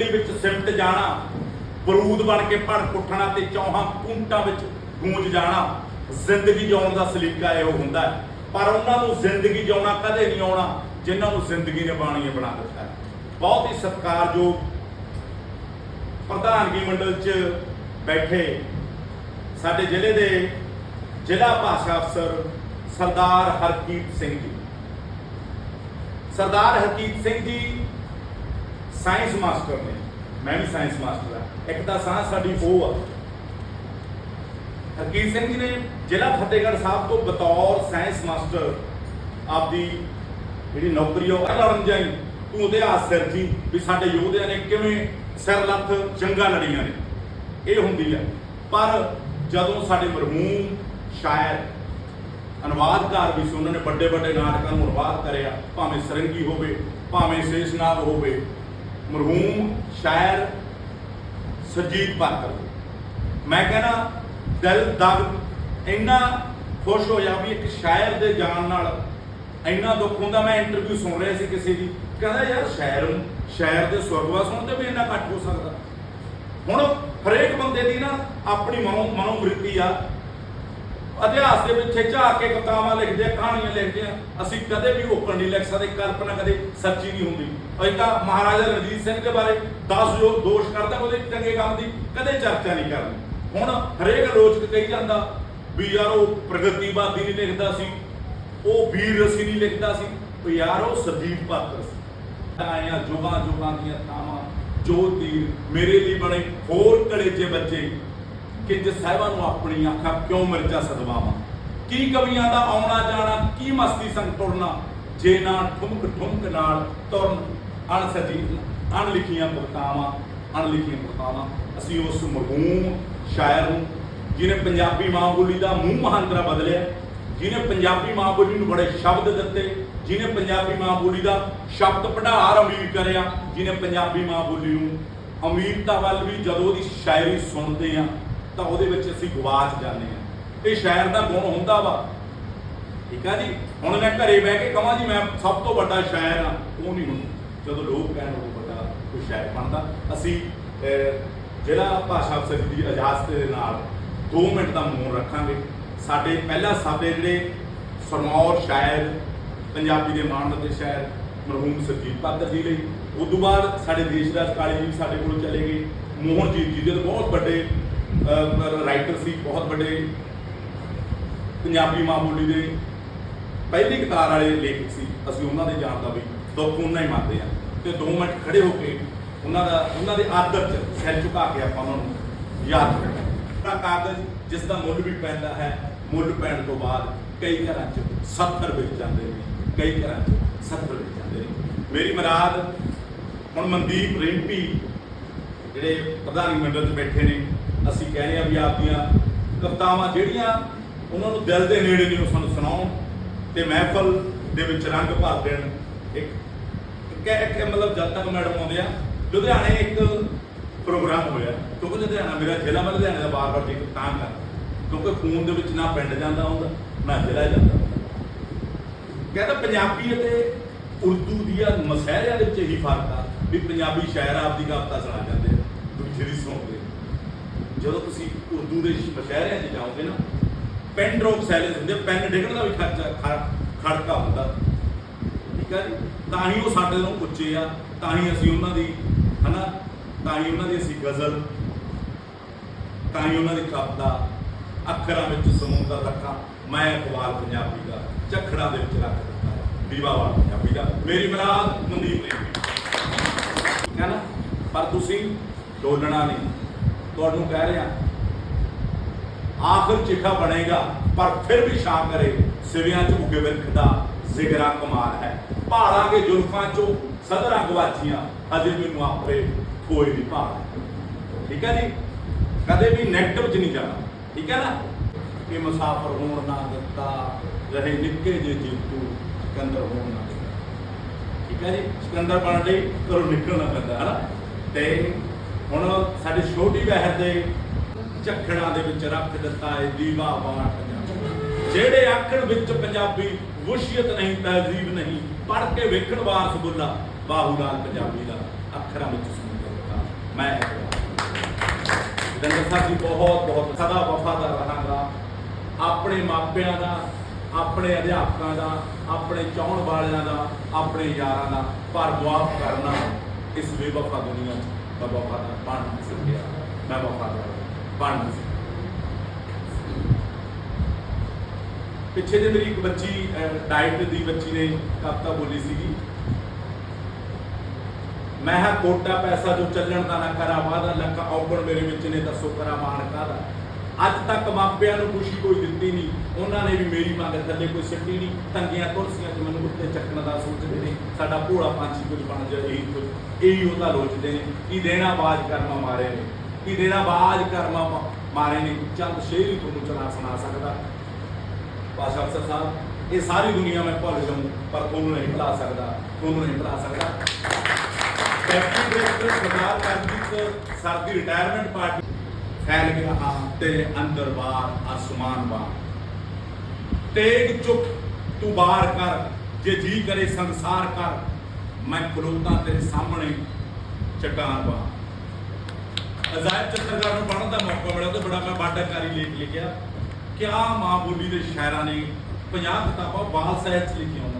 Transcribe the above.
ਦੇ ਵਿੱਚ ਸਿਮਟ ਜਾਣਾ, ਬਰੂਦ ਬਣ ਕੇ ਭੜ ਉੱਠਣਾ ਤੇ ਚੌਹਾਂ ਕੁੰਟਾਂ ਵਿੱਚ ਗੂੰਜ ਜਾਣਾ, ਜ਼ਿੰਦਗੀ ਜਿਉਣ ਦਾ ਸਲੀਕਾ ਇਹੋ ਹੁੰਦਾ ਹੈ। ਪਰ ਉਹਨਾਂ ਨੂੰ ਜ਼ਿੰਦਗੀ ਜਿਉਣਾ ਕਦੇ ਨਹੀਂ ਆਉਣਾ, ਜਿਨ੍ਹਾਂ ਨੂੰ ਜ਼ਿੰਦਗੀ ਨੇ ਬਾਣੀਏ ਬਣਾ ਦਿੱਤਾ ਬਹੁਤ ਹੀ ਸਤਿਕਾਰਯੋਗ ਪ੍ਰਧਾਨਗੀ ਮੰਡਲ 'ਚ ਬੈਠੇ ਸਾਡੇ ਜ਼ਿਲ੍ਹੇ ਦੇ ਜ਼ਿਲ੍ਹਾ ਭਾਸ਼ਾ ਅਫਸਰ ਸਰਦਾਰ ਹਰਕੀਤ ਸਿੰਘ ਜੀ ਸਰਦਾਰ ਹਰਕੀਤ ਸਿੰਘ ਜੀ ਸਾਇੰਸ ਮਾਸਟਰ ਨੇ। ਮੈਂ ਵੀ ਸਾਇੰਸ ਮਾਸਟਰ ਆ ਇੱਕ ਤਾਂ ਸਾਹ ਸਾਡੀ ਉਹ ਆ। ਹਰਕੀਤ ਸਿੰਘ ਜੀ ਨੇ ਜ਼ਿਲ੍ਹਾ ਫਤਿਹਗੜ੍ਹ ਸਾਹਿਬ ਤੋਂ ਬਤੌਰ ਸਾਇੰਸ ਮਾਸਟਰ ਆਪਦੀ ਜਿਹੜੀ ਨੌਕਰੀ ਆ ਉਹ ਲੜਨ ਜਾਈ। ਤੂੰ ਉਹਦੇ ਹੱਥ ਵੀ ਸਾਡੇ ਯੋਧਿਆਂ ਨੇ ਕਿਵੇਂ ਸਿਰ ਲੱਥ ਜੰਗਾਂ ਲੜੀਆਂ ਨੇ। ਇਹ ਹੁੰਦੀ ਆ। ਪਰ ਜਦੋਂ ਸਾਡੇ ਮਰਹੂਮ ਸ਼ਾਇਰ ਅਨੁਵਾਦਕਾਰ ਵੀ ਸੀ, ਉਹਨਾਂ ਨੇ ਵੱਡੇ ਵੱਡੇ ਨਾਟਕਾਂ ਨੂੰ ਅਨੁਵਾਦ ਕਰਿਆ, ਭਾਵੇਂ ਸਰੰਗੀ ਹੋਵੇ, ਭਾਵੇਂ ਸ਼ੇਸ਼ਨਾਗ ਹੋਵੇ ਮਰਹੂਮ ਸ਼ਾਇਰ ਸਰਜੀਤ ਪਾਤਰ। ਮੈਂ ਕਹਿੰਦਾ, ਦਿਲ ਦਗ ਇੰਨਾ ਖੁਸ਼ ਹੋਇਆ ਵੀ ਇੱਕ ਸ਼ਾਇਰ ਦੇ ਜਾਣ ਨਾਲ ਇੰਨਾ ਦੁੱਖ ਹੁੰਦਾ, ਮੈਂ ਇੰਟਰਵਿਊ ਸੁਣ ਰਿਹਾ ਸੀ ਕਿਸੇ ਦੀ। ਕਹਿੰਦਾ, ਯਾਰ ਸ਼ਾਇਰ ਨੂੰ, ਸ਼ਾਇਰ ਦੇ ਸੁਰਗਵਾਸ ਹੋਣ ਤੇ ਵੀ ਇੰਨਾ ਘੱਟ ਹੋ ਸਕਦਾ। ਹੁਣ ਹਰੇਕ ਬੰਦੇ ਦੀ ਨਾ ਆਪਣੀ ਮਨੋ ਮਨੋਵ੍ਰਿਤੀ ਆ ਇਤਿਹਾਸ ਦੇ ਵਿੱਚ ਝਾਕ ਕੇ ਕਤਾਵਾਂ ਲਿਖਦੇ ਆ ਕਹਾਣੀਆਂ ਲਿਖਦੇ ਆ। ਅਸੀਂ ਕਦੇ ਵੀ ਓਪਨ ਨਹੀਂ ਲਿਖ ਸਕਦੇ, ਕਲਪਨਾ ਕਦੇ ਸੱਚੀ ਨਹੀਂ ਹੁੰਦੀ। ਅਸੀਂ ਤਾਂ ਮਹਾਰਾਜਾ ਰਣਜੀਤ ਸਿੰਘ ਦੇ ਬਾਰੇ 10 ਜੋ ਦੋਸ਼ ਕਰਦਾ ਉਹਦੇ ਚੰਗੇ ਕੰਮ ਦੀ, ਕਦੇ ਚਰਚਾ ਨਹੀਂ ਕਰਨੀ। ਹੁਣ ਹਰੇਕ ਆਲੋਚਕ ਕਹੀ ਜਾਂਦਾ ਵੀ ਯਾਰ ਉਹ ਪ੍ਰਗਤੀਵਾਦੀ ਨਹੀਂ ਲਿਖਦਾ ਸੀ, ਉਹ ਵੀਰ ਰਸੀ ਨਹੀਂ ਲਿਖਦਾ ਸੀ। ਉਹ ਯਾਰ ਉਹ ਸਰਦੀਪ ਪਾਤਰ ਸੀ। ਆਇਆ ਜੁਗਾਂ ਜੁਗਾਂ ਦੀਆਂ ਥਾਵਾਂ, ਜੋ ਤੀਰ ਮੇਰੇ ਲਈ ਬਣੇ, ਹੋਰ ਕਲੇਜੇ ਬੱਚੇ ਕਿ ਜਿਸ ਸਾਹਿਬਾਂ ਨੂੰ ਆਪਣੀ ਅੱਖਾਂ ਕਿਉਂ ਮਿਰਚਾ ਸਦਵਾਵਾਂ? ਕੀ ਕਵੀਆਂ ਦਾ ਆਉਣਾ ਜਾਣਾ, ਕੀ ਮਸਤੀ ਸੰਗ ਤੁਰਨਾ? ਜੇ ਨਾ ਠੁਮਕ ਠੁਮਕ ਨਾਲ ਤੁਰਨ ਅਣਸਜੀ ਅਣਲਿਖੀਆਂ ਕਵਿਤਾਵਾਂ ਅਣਲਿਖੀਆਂ ਕਵਿਤਾਵਾਂ, ਅਸੀਂ ਉਸ ਮਰਹੂਮ ਸ਼ਾਇਰ ਨੂੰ, ਜਿਹਨੇ ਪੰਜਾਬੀ ਮਾਂ ਬੋਲੀ ਦਾ ਮੂੰਹ ਮਹਾਂਦਰਾ ਬਦਲਿਆ, ਜਿਹਨੇ ਪੰਜਾਬੀ ਮਾਂ ਬੋਲੀ ਨੂੰ ਬੜੇ ਸ਼ਬਦ ਦਿੱਤੇ, ਜਿਹਨੇ ਪੰਜਾਬੀ ਮਾਂ ਬੋਲੀ ਦਾ ਸ਼ਬਦ ਭੰਡਾਰ ਅਮੀਰ ਕਰਿਆ, ਜਿਹਨੇ ਪੰਜਾਬੀ ਮਾਂ ਬੋਲੀ ਨੂੰ ਅਮੀਰਤਾ ਵੱਲ ਵੀ ਜਦੋਂ ਉਹਦੀ ਸ਼ਾਇਰੀ ਸੁਣਦੇ ਆ ਤਾਂ ਉਹਦੇ ਵਿੱਚ ਅਸੀਂ ਗਵਾਚ ਜਾਂਦੇ ਆ ਇਹ ਸ਼ਾਇਰ ਦਾ ਗੁਣ ਹੁੰਦਾ ਵਾ। ਠੀਕ ਆ ਜੀ? ਹੁਣ ਮੈਂ ਘਰੇ ਬਹਿ ਕੇ ਕਹਾਂ ਜੀ ਮੈਂ ਸਭ ਤੋਂ ਵੱਡਾ ਸ਼ਾਇਰ ਆ ਉਹ ਨਹੀਂ ਹੁੰਦਾ। ਜਦੋਂ ਲੋਕ ਕਹਿਣ ਉਹ ਵੱਡਾ ਕੋਈ ਸ਼ਾਇਰ ਬਣਦਾ। ਅਸੀਂ ਅਹ, ਜਿਹੜਾ ਭਾਸ਼ਾ ਅਫਸਰ ਦੀ ਇਜਾਜ਼ਤ ਦੇ ਨਾਲ 2 ਮਿੰਟ ਦਾ ਮੌਨ ਰੱਖਾਂਗੇ। ਸਾਡੇ ਪਹਿਲਾ ਸਾਡੇ ਜਿਹੜੇ ਸਰਮੌਰ ਸ਼ਾਇਰ ਪੰਜਾਬੀ ਦੇ ਮਾਣ ਦੇ ਸ਼ਾਇਰ ਮਰਹੂਮ ਸਰਜੀਤ ਪਾਤਰ ਜੀ ਲਈ ਉਸ ਤੋਂ ਬਾਅਦ ਸਾਡੇ ਦੇਸ਼ ਦਾ ਕਾਲੀ ਜੀ ਸਾਡੇ ਕੋਲ ਚਲੇ ਗਏ। ਮੋਹਨਜੀਤ ਜੀ ਜਿਹੜੇ ਬਹੁਤ ਵੱਡੇ ਰਾਈਟਰ ਸੀ, ਬਹੁਤ ਵੱਡੇ ਪੰਜਾਬੀ ਮਾਂ ਬੋਲੀ ਦੇ ਪਹਿਲੀ ਕਤਾਰ ਵਾਲੇ ਲੇਖਕ ਸੀ। ਅਸੀਂ ਉਹਨਾਂ ਦੇ ਜਾਣ ਦਾ ਵੀ ਦੁੱਖ ਉਹਨਾਂ ਹੀ ਮੰਨਦੇ ਆ। ਤੇ 2 ਮਿੰਟ ਖੜੇ ਹੋ ਕੇ ਉਹਨਾਂ ਦਾ, ਉਹਨਾਂ ਦੇ ਆਦਰ ਚ ਸਿਰ ਝੁਕਾ ਕੇ ਆਪਾਂ ਉਹਨਾਂ ਨੂੰ ਯਾਦ ਕਰਾਂਗੇ। ਤਾਂ ਕਾਗਜ਼ ਜਿਸ ਦਾ ਮੁੱਲ ਵੀ ਪੈਂਦਾ ਹੈ, ਮੁੱਲ ਪੈਣ ਤੋਂ ਬਾਅਦ ਕਈ ਘਰਾਂ 'ਚ 70 ਵਿਕ ਜਾਂਦੇ ਨੇ, ਕਈ ਘਰਾਂ 'ਚ 70 ਵਿਕ ਜਾਂਦੇ ਨੇ। ਮੇਰੀ ਮਰਾਦ ਹੁਣ ਮਨਦੀਪ ਰਿੰਪੀ, ਜਿਹੜੇ ਪ੍ਰਧਾਨ ਮੰਡਲ 'ਚ ਬੈਠੇ ਨੇ ਅਸੀਂ ਕਹਿੰਦੇ ਆ ਵੀ ਆਪਦੀਆਂ ਕਵਿਤਾਵਾਂ ਜਿਹੜੀਆਂ ਉਹਨਾਂ ਨੂੰ ਦਿਲ ਦੇ ਨੇੜੇ ਨੇ ਉਹ ਸਾਨੂੰ ਸੁਣਾਉਣ ਤੇ ਮਹਿਫਲ ਦੇ ਵਿੱਚ ਰੰਗ ਭਰ ਦੇਣ। ਇੱਕ ਇੱਕ ਮਤਲਬ ਜਦ ਤੱਕ ਮੈਡਮ ਆਉਂਦੇ ਆ, ਲੁਧਿਆਣੇ ਇੱਕ ਪ੍ਰੋਗਰਾਮ ਹੋਇਆ। ਕਿਉਂਕਿ ਲੁਧਿਆਣਾ ਮੇਰਾ ਜ਼ਿਲ੍ਹਾ, ਮੈਂ ਲੁਧਿਆਣੇ ਦਾ ਬਾਰ-ਬਾਰ ਜ਼ਿਕਰ ਤਾਂ ਕਰ ਕਿਉਂਕਿ ਖੂਨ ਦੇ ਵਿੱਚ ਨਾ ਪਿੰਡ ਜਾਂਦਾ ਹੁੰਦਾ, ਨਾ ਜ਼ਿਲ੍ਹਾ ਜਾਂਦਾ ਹੁੰਦਾ। ਕਹਿੰਦਾ ਪੰਜਾਬੀ ਅਤੇ ਉਰਦੂ ਦੀਆਂ ਮਸਹਿਰਿਆਂ ਦੇ ਵਿੱਚ ਇਹੀ ਫ਼ਰਕ ਆ ਵੀ ਪੰਜਾਬੀ ਸ਼ਾਇਰ ਆਪਦੀ ਕਵਿਤਾ ਸੁਣਾ ਜਾਂਦੇ ਆ, ਦੂਜੇ ਦੀ ਸੁਣਦੇ ਜਦੋਂ ਤੁਸੀਂ ਉਰਦੂ ਦੇ ਮਸ਼ਾਇਰਿਆਂ 'ਚ ਜਾਓਗੇ ਨਾ ਪੈਨ ਡ੍ਰੌਪ ਸਾਇਲੈਂਸ ਹੁੰਦੇ ਪੈਨ ਡਿੱਗਣ ਦਾ ਵੀ ਖਰਚਾ ਖੜਕਾ ਹੁੰਦਾ। ਠੀਕ ਹੈ ਜੀ? ਤਾਂ ਹੀ ਉਹ ਸਾਡੇ ਨਾਲੋਂ ਉੱਚੇ ਆ, ਤਾਂ ਹੀ ਅਸੀਂ ਉਹਨਾਂ ਦੀ, ਹਨਾ, ਤਾਂ ਹੀ ਉਹਨਾਂ ਦੀ ਅਸੀਂ ਗਜ਼ਲ, ਤਾਂ ਹੀ ਉਹਨਾਂ ਦੀ ਕਵਿਤਾ, ਅੱਖਰਾਂ ਵਿੱਚ ਸਮੁੰਦਰ ਰੱਖਾਂ ਮੈਂ ਅਖਬਾਰ ਪੰਜਾਬੀ ਦਾ, ਝਖੜਾ ਦੇ ਵਿੱਚ ਰੱਖ ਦਿੱਤਾ ਦੀਵਾ ਵਾਲਾ ਪੰਜਾਬੀ ਦਾ। ਮੇਰੀ ਮਰਾਦ ਮਨਦੀਪ ਨੇ ਠੀਕ ਹੈ ਨਾ? ਪਰ ਤੁਸੀਂ ਡੋਲਣਾ ਨਹੀਂ। ਤੁਹਾਨੂੰ ਕਹਿ ਰਿਹਾ। ਆਖਰ ਚਿਖਾ ਬਣੇਗਾ, ਪਰ ਫਿਰ ਵੀ ਸ਼ਾਂ ਕਰੇ ਸਿਵਿਆਂ ਚ ਉੱਗੇ ਵਿਰਖ ਦਾ ਜ਼ਿਗਰਾ ਕਮਾਲ ਹੈ। ਭਾਲਾਂਗੇ ਜ਼ੁਲਫਾਂ ਚੋਂ ਸਦਰਾਂ ਗਵਾਚੀਆਂ ਅਜੇ ਮੈਨੂੰ ਆਪਰੇ ਕੋਈ ਨਹੀਂ ਭਾਲ ਠੀਕ ਹੈ ਜੀ? ਕਦੇ ਵੀ ਨੈਗੇਟਿਵ ਚ ਨਹੀਂ ਜਾਣਾ। ਠੀਕ ਹੈ ਨਾ? ਕਿ ਮੁਸਾਫਰ ਹੋਣ ਨਾ ਦਿੱਤਾ, ਰਹੇ ਨਿੱਕੇ ਜੇ ਜੀਤੂ, ਸਿਕੰਦਰ ਹੋਣ ਨਾ ਦਿੱਤਾ। ਠੀਕ ਹੈ ਜੀ? ਸਿਕੰਦਰ ਬਣ ਲਈ ਘਰੋਂ ਨਿਕਲਣਾ ਪੈਂਦਾ, ਹੈ ਨਾ? ਤੇ ਹੁਣ ਸਾਡੀ ਛੋਟੀ ਬਹਿਰ ਦੇ ਝੱਖੜਾਂ ਦੇ ਵਿੱਚ ਰੱਖ ਦਿੱਤਾ ਹੈ ਦੀਵਾ ਬਾਣ ਪੰਜਾਬੀ। ਜਿਹੜੇ ਆਖਣ ਵਿੱਚ ਪੰਜਾਬੀ ਵੁਸ਼ੀਅਤ ਨਹੀਂ, ਤਹਿਜ਼ੀਬ ਨਹੀਂ ਪੜ ਕੇ ਵੇਖਣ ਵਾਰਸ ਬੁੱਲਾ ਬਾਹੂ ਨਾਲ ਪੰਜਾਬੀ ਦਾ ਅੱਖਰਾਂ ਵਿੱਚ ਸਮੁੰਦਰ ਦਾ ਮੈਂ ਦੰਦਰ ਸਾਹਿਬ ਜੀ, ਬਹੁਤ ਬਹੁਤ ਸਦਾ ਵਫਾਦਾਰ ਰਹਾਂਗਾ। ਆਪਣੇ ਮਾਪਿਆਂ ਦਾ, ਆਪਣੇ ਅਧਿਆਪਕਾਂ ਦਾ, ਆਪਣੇ ਚਾਹਣ ਵਾਲਿਆਂ ਦਾ, ਆਪਣੇ ਯਾਰਾਂ ਦਾ ਪਰ ਮੁਆਫ ਕਰਨਾ ਇਸ ਬੇਵਫਾ ਦੁਨੀਆ 'ਚ। ਮੈਂ ਵਫਾਦਾਰ ਬਣ ਨਹੀਂ ਸਕਿਆ ਮੈਂ ਵਫਾਦਾਰ ਬਣ ਨਹੀਂ ਸਕਿਆ ਪਿੱਛੇ ਜੇ ਮੇਰੀ ਇੱਕ ਬੱਚੀ ਡਾਈਟ ਦੀ ਬੱਚੀ ਨੇ ਕਵਿਤਾ ਬੋਲੀ ਸੀਗੀ। ਮੈਂ ਹਾਂ ਕੋਟਾ ਪੈਸਾ ਜੋ ਚੱਲਣ ਦਾ ਨਾ ਕਰਾ ਵਾਦਾ ਲੱਕਾ ਔਗਣ ਮੇਰੇ ਵਿੱਚ ਨੇ ਦੱਸੋ ਕਰਾ, ਮਾਣ ਕਾਦਾ ਅੱਜ ਤੱਕ ਮਾਪਿਆਂ ਨੂੰ ਖੁਸ਼ੀ ਕੋਈ ਦਿੱਤੀ ਨਹੀਂ। ਉਹਨਾਂ ਨੇ ਵੀ ਮੇਰੀ ਮੰਗ ਥੱਲੇ ਕੋਈ ਸਿੱਟੀ ਨਹੀਂ। ਤੰਗੀਆਂ ਕੁਰਸੀਆਂ 'ਚ ਮੈਨੂੰ ਉੱਤੇ ਚੱਕਣ ਦਾ ਸੋਚਦੇ ਸਾਡਾ ਭੋਲਾ ਪੰਛੀ ਕੁਝ ਬਣ ਜਾ ਇਹੀ ਕੁਝ। ਇਹੀ ਉਹਦਾ ਲੋਚਦੇ ਨੇ ਕੀ ਦੇਣਾ ਬਾਜ ਕਰਮਾ ਮਾਰੇ ਨੇ, ਕੀ ਦੇਣਾ ਬਾਜ ਕਰਮਾ ਮਾਰੇ ਨੇ। ਚੰਦ ਸ਼ੇਰ ਹੀ ਤੁਹਾਨੂੰ ਚਲਾ ਸੁਣਾ ਸਕਦਾ। ਪਾਸ਼ਾ ਅਫਸਰ ਸਾਹਿਬ, ਇਹ ਸਾਰੀ ਦੁਨੀਆ ਮੈਂ ਭੁੱਲ ਜਾਊਂ, ਪਰ ਤੁਹਾਨੂੰ ਨਹੀਂ ਭੁਲਾ ਸਕਦਾ। ਤੁਹਾਨੂੰ ਨਹੀਂ ਭੁਲਾ ਸਕਦਾ। Deputy director Sardar Karjit sir ਦੀ ਰਿਟਾਇਰਮੈਂਟ ਪਾਰਟੀ ਫੈਲ ਗਿਆ। ਹਾਂ, ਤੇਰੇ ਅੰਦਰ ਬਾਹਰ ਆਸਮਾਨ ਬਾਹਰ ਤੇਗ ਚੁੱਪ ਤੂੰ ਬਾਹਰ ਕਰ। ਜੇ ਜੀ ਕਰੇ ਸੰਸਾਰ ਕਰ ਮੈਂ ਖਲੋਤਾ ਤੇਰੇ ਸਾਹਮਣੇ, ਚਟਾਨ ਬਾ ਅਜ਼ਾਇਬ ਚਤਰਗੜ ਨੂੰ ਪੜ੍ਹਨ ਦਾ ਮੌਕਾ ਮਿਲਿਆ ਤੇ ਬੜਾ ਮੈਂ ਬਾਟਾਕਾਰੀ ਲੇਖ ਲਿਖਿਆ। ਕਿਆ ਮਾਂ ਬੋਲੀ ਦੇ ਸ਼ਾਇਰਾਂ ਨੇ 50 ਕਿਤਾਬਾਂ ਬਾਲ ਸਾਹਿਤ ਚ ਲਿਖੀਆਂ ਉਹਨਾਂ ਨੇ